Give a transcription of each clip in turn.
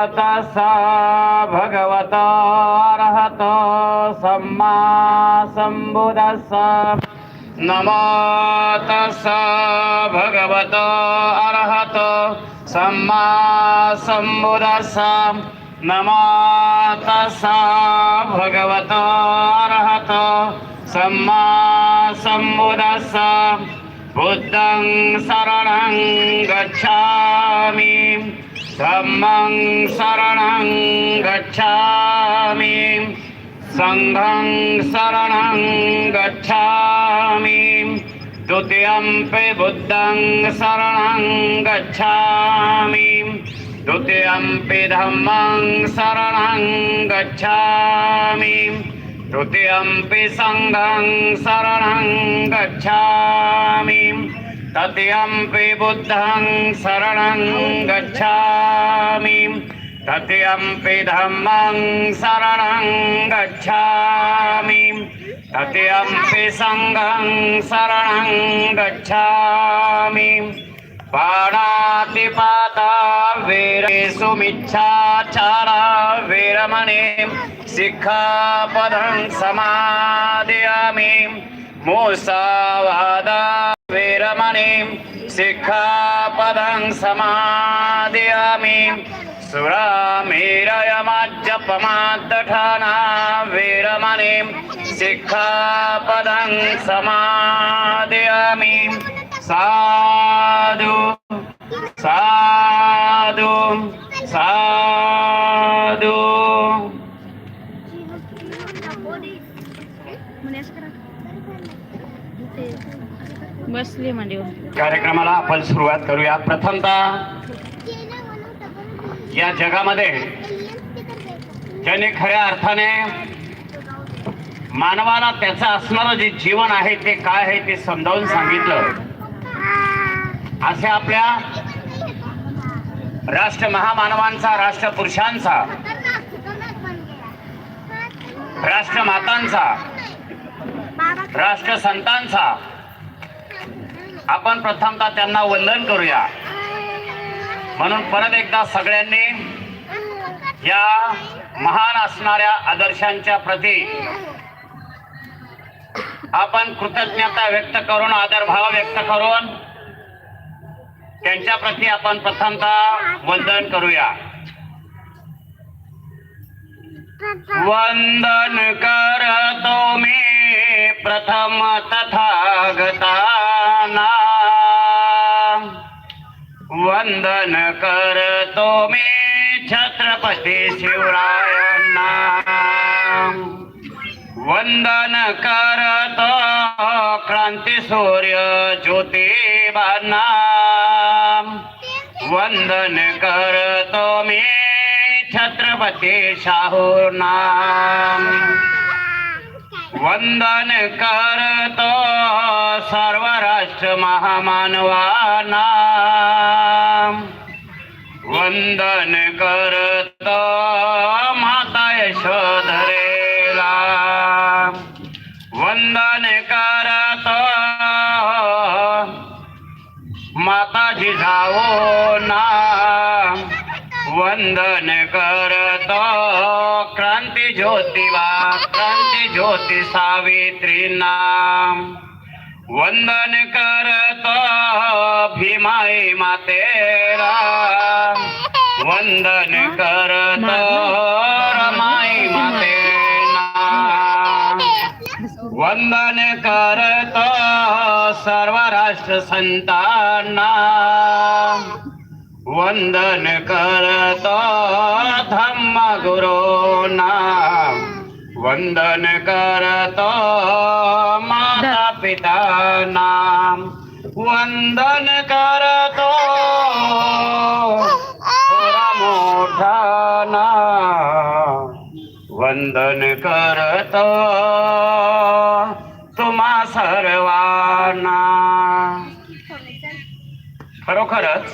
तसा भगवत अर्हत सम्मा सम्बुदस्स। नमो तस्स भगवतो अर्हतो सम्मा सम्बुदस्स। नमो तस्स भगवतो अर्हतो सम्मा सम्बुदस्स। बुद्धं शरणं गच्छामि। धम्मं शरणं गच्छामि। सङ्घं शरणं गच्छामि। द्वितीयम्पि बुद्धं शरणं गच्छामि। द्वितीयम्पि धम्मं शरणं गच्छामि। तृतीयम्पि सङ्घं शरणं गच्छामि। तृतीयम्पि बुद्धं शरणं गच्छामि। तृतीयम्पि धम्मं शरणं गच्छामि। तृतीयम्पि सङ्घं शरणं गच्छामि। पाणातिपाता वीरेषुमिच्छाचारा वीरमणे शिक्षापदं समादयामि। मूसावादा वीरमणे शिक्षापदं समादयामि। सुरामेरयमाज्जपमाद्दठाना वीरमणे शिक्षापदं समादयामि। साधु साधु साधु। बसली मांडीवर कार्यक्रमाला आपण सुरुवात करूया. प्रथमतः या जगामध्ये ज्याने खऱ्या अर्थाने मानवाला त्याचं असणारं जे जीवन आहे ते काय आहे ते समजावून सांगितलं. असे आपल्या राष्ट्र महामानवांचा राष्ट्र राष्ट्रपुरुषांचा राष्ट्रमातांचा राष्ट्रसंतांचा आपण प्रथमतः त्यांना वंदन करूया. म्हणून परत एकदा सगळ्यांनी या महान असणाऱ्या आदर्शांच्या प्रती आपण कृतज्ञता व्यक्त करून आदरभाव व्यक्त करून त्यांच्या प्रती आपण प्रथमतः वंदन करूया. वंदन करतो मी प्रथम तथागताना. वंदन करतो मी छत्रपती शिवरायांना. वंदन करतो क्रांती सूर्य ज्योतिबांना वंदन करतो मी छत्रपती शाहूंना वंदन करतो सर्व राष्ट्र महामानवाना. वंदन करतो माता यशोधरेला. वंदन करतो माता जिजाऊना वंदन क्रांती सावित्री नाम। वंदन करतो भीमाई मातेला वंदन करतो रमाई मातेना वंदन करतो सर्व राष्ट्र संतांना। वंदन करतो धम्म गुरुना वंदन करतो माता पिताना वंदन करतो मोठा ना वंदन करतो तुम्हा सर्वांना। खरोखरच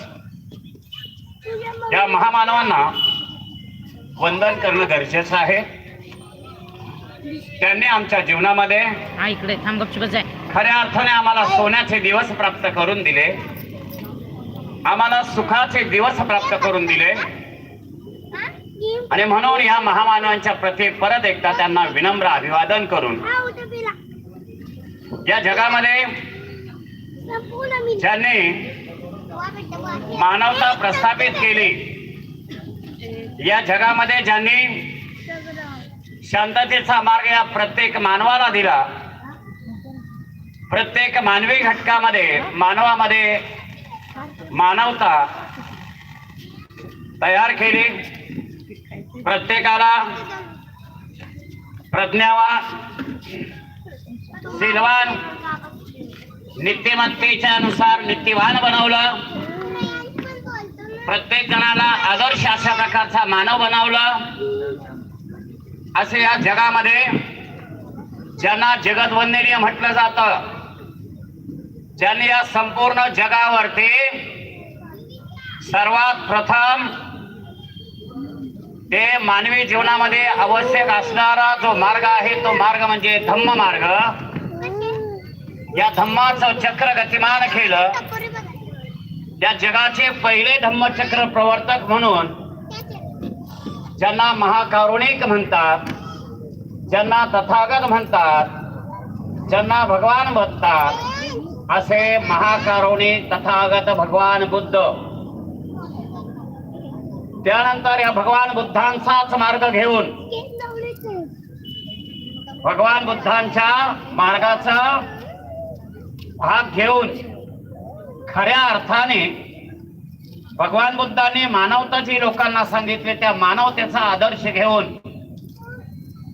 या महामानवांना वंदन करणं गरजेचं आहे. त्यांनी आमच्या जीवनामध्ये हा इकडे थांब खऱ्या अर्थाने आम्हाला सोन्याचे दिवस प्राप्त करून दिले. आम्हाला सुखाचे दिवस प्राप्त करून दिले. आणि म्हणून या महामानवांच्या प्रती परत एकदा त्यांना विनम्र अभिवादन करून या जगामध्ये ज्यांनी मानवता प्रस्थापित केली या जगामध्ये ज्यांनी शांततेचा मार्ग या प्रत्येक मानवाला दिला. प्रत्येक मानवी घटकामध्ये मानवामध्ये मानवता तयार केली. प्रत्येकाला प्रज्ञावान सिलवान नित्यमत्तेच्या अनुसार नित्यवान बनवलं. प्रत्येक जणाला आदर्श अशा प्रकारचा मानव बनवलं. असे या जगामध्ये ज्यांना जगदवंदनीय म्हटलं जातं ज्यांनी या संपूर्ण जगावरती सर्वात प्रथम ते मानवी जीवनामध्ये आवश्यक असणारा जो मार्ग आहे तो मार्ग म्हणजे धम्म मार्ग. या धम्माचं चक्र गतिमान केलं या जगाचे पहिले धम्मचक्र प्रवर्तक म्हणून ज्यांना महाकारुणिक म्हणतात ज्यांना तथागत म्हणतात ज्यांना भगवान म्हणतात असे महाकारुणिक तथागत भगवान बुद्ध. त्यानंतर या भगवान बुद्धांचाच मार्ग घेऊन भगवान बुद्धांच्या मार्गाचा भाग घेऊन खऱ्या अर्थाने भगवान बुद्धांनी मानवता जी लोकांना सांगितले त्या मानवतेचा आदर्श घेऊन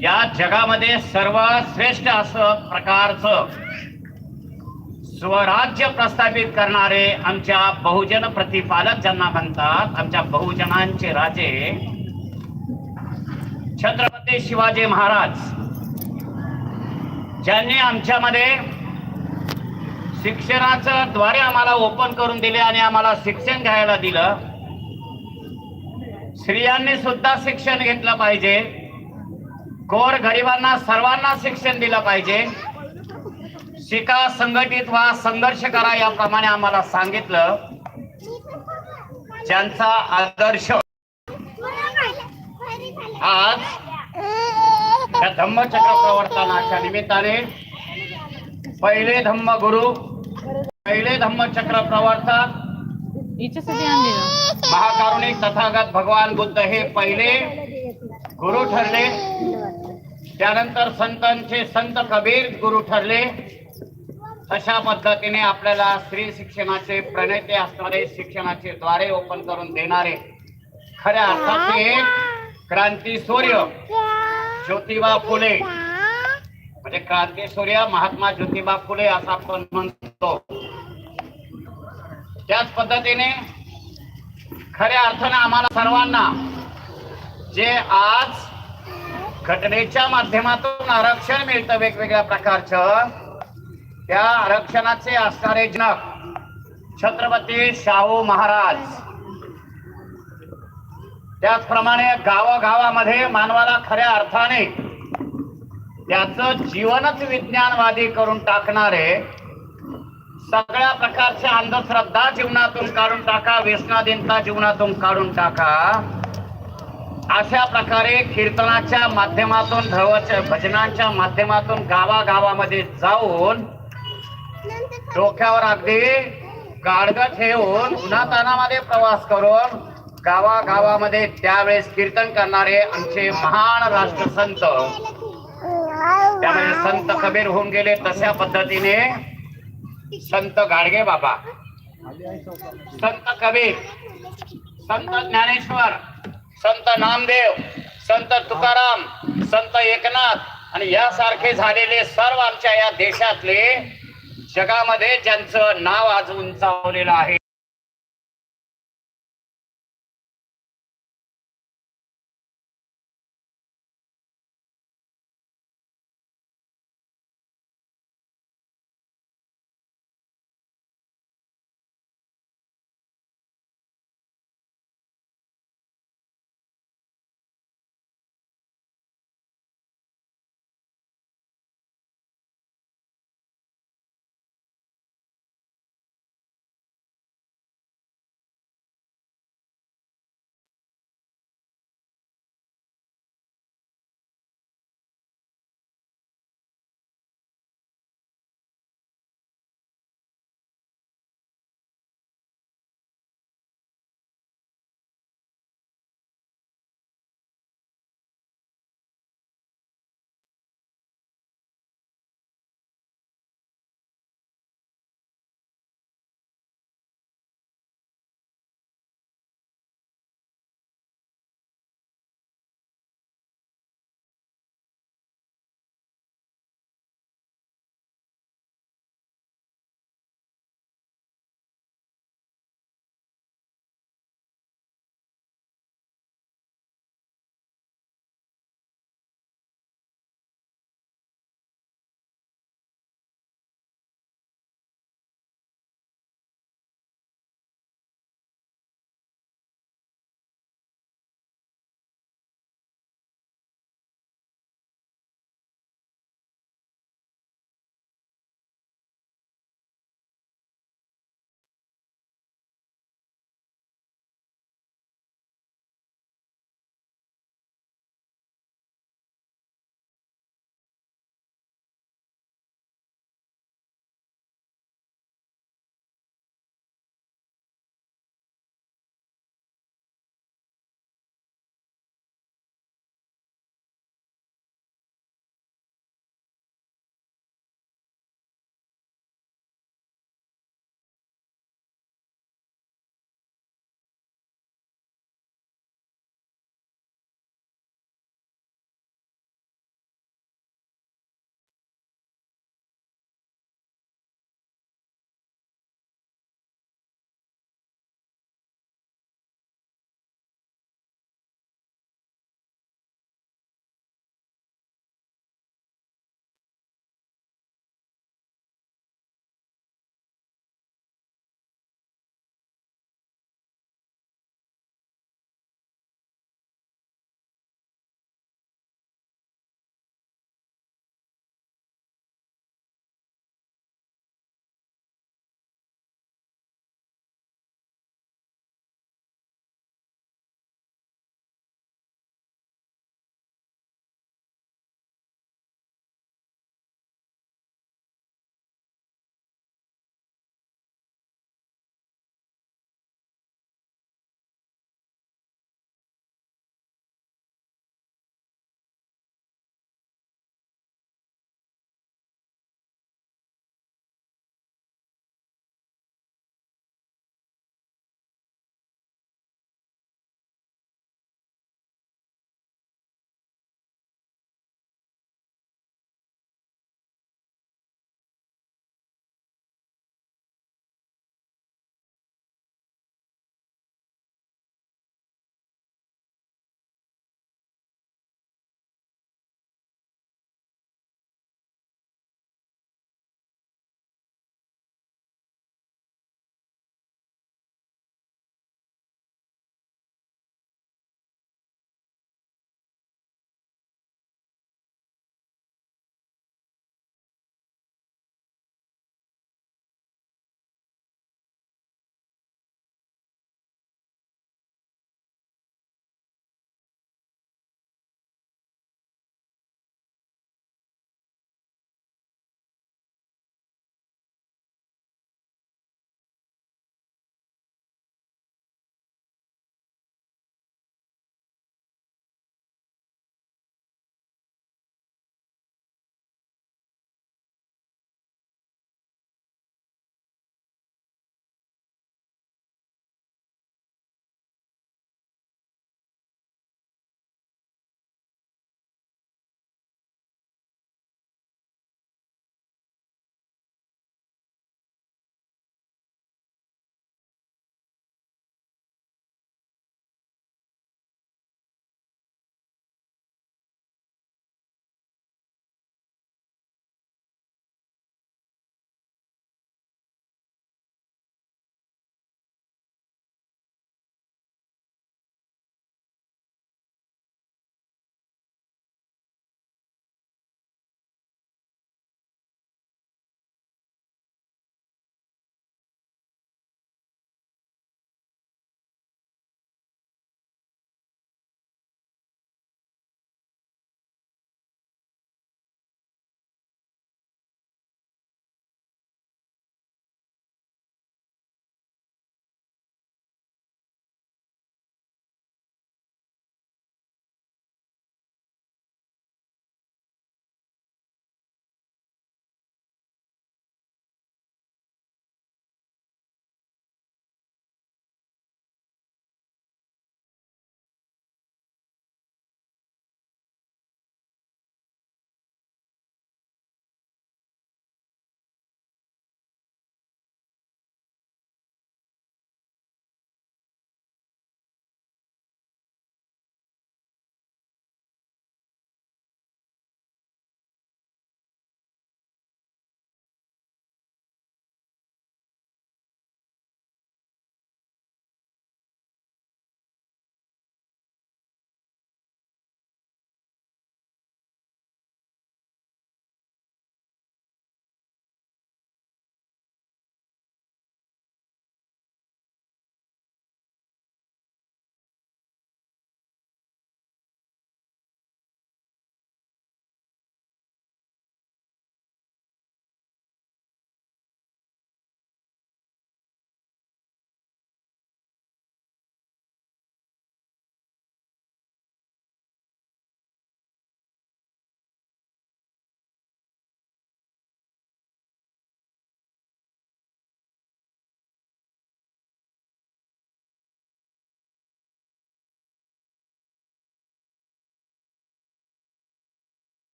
या जगामध्ये सर्वात श्रेष्ठ असं प्रकारचं स्वराज्य प्रस्थापित करणारे आमच्या बहुजन प्रतिपालक ज्यांना म्हणतात आमच्या बहुजनांचे राजे छत्रपती शिवाजी महाराज ज्यांनी आमच्यामध्ये शिक्षणाचं द्वारे आम्हाला ओपन करून दिले आणि आम्हाला शिक्षण घ्यायला दिलं. स्त्रियांनी सुद्धा शिक्षण घेतलं पाहिजे. गोर गरिबांना सर्वांना शिक्षण दिलं पाहिजे. शिका संघटित व्हा संघर्ष करा याप्रमाणे आम्हाला सांगितलं. ज्यांचा आदर्श आज या धम्मचक्र प्रवर्तनाच्या निमित्ताने पहिले धम्म गुरु पहिले धम्मचक्र प्रवर्तक महाकारुणिक तथागत भगवान बुद्ध हे पहिले गुरु ठरले. त्यानंतर संतांचे संत कबीर गुरु ठरले. अशा पद्धतीने आपल्याला स्त्री शिक्षणाचे प्रणेते असणारे शिक्षणाचे द्वारे ओपन करून देणारे खऱ्या अर्थाचे क्रांती सूर्य ज्योतिबा फुले. म्हणजे क्रांती सूर्य महात्मा ज्योतिबा फुले असं आपण म्हणतो. त्याच पद्धतीने खऱ्या अर्थानं आम्हाला सर्वांना जे आज घटनेच्या माध्यमातून आरक्षण मिळतं वेगवेगळ्या प्रकारचं त्या आरक्षणाचे असणारे जनक छत्रपती शाहू महाराज. त्याचप्रमाणे गावागावामध्ये मानवाला खऱ्या अर्थाने त्याचं जीवनच विज्ञानवादी करून टाकणारे सगळ्या प्रकारच्या अंधश्रद्धा जीवनातून काढून टाका व्यसनाधीनता जीवनातून काढून टाका. अशा प्रकारे कीर्तनाच्या माध्यमातून धर्वाच्या भजनांच्या माध्यमातून गावागावामध्ये जाऊन डोक्यावर अगदी गाडगं ठेवून उन्हातानामध्ये प्रवास करून गावागावामध्ये त्यावेळेस कीर्तन करणारे आमचे महान राष्ट्रसंत. त्यामध्ये संत कबीर होऊन गेले तशा पद्धतीने. संत गाडगे बाबा संत कबीर संत ज्ञानेश्वर संत नामदेव संत तुकाराम संत एकनाथ आणि यासारखे झालेले सर्व आमच्या या देशातले जगामध्ये ज्यांचं नाव आज उंचावलेलं आहे.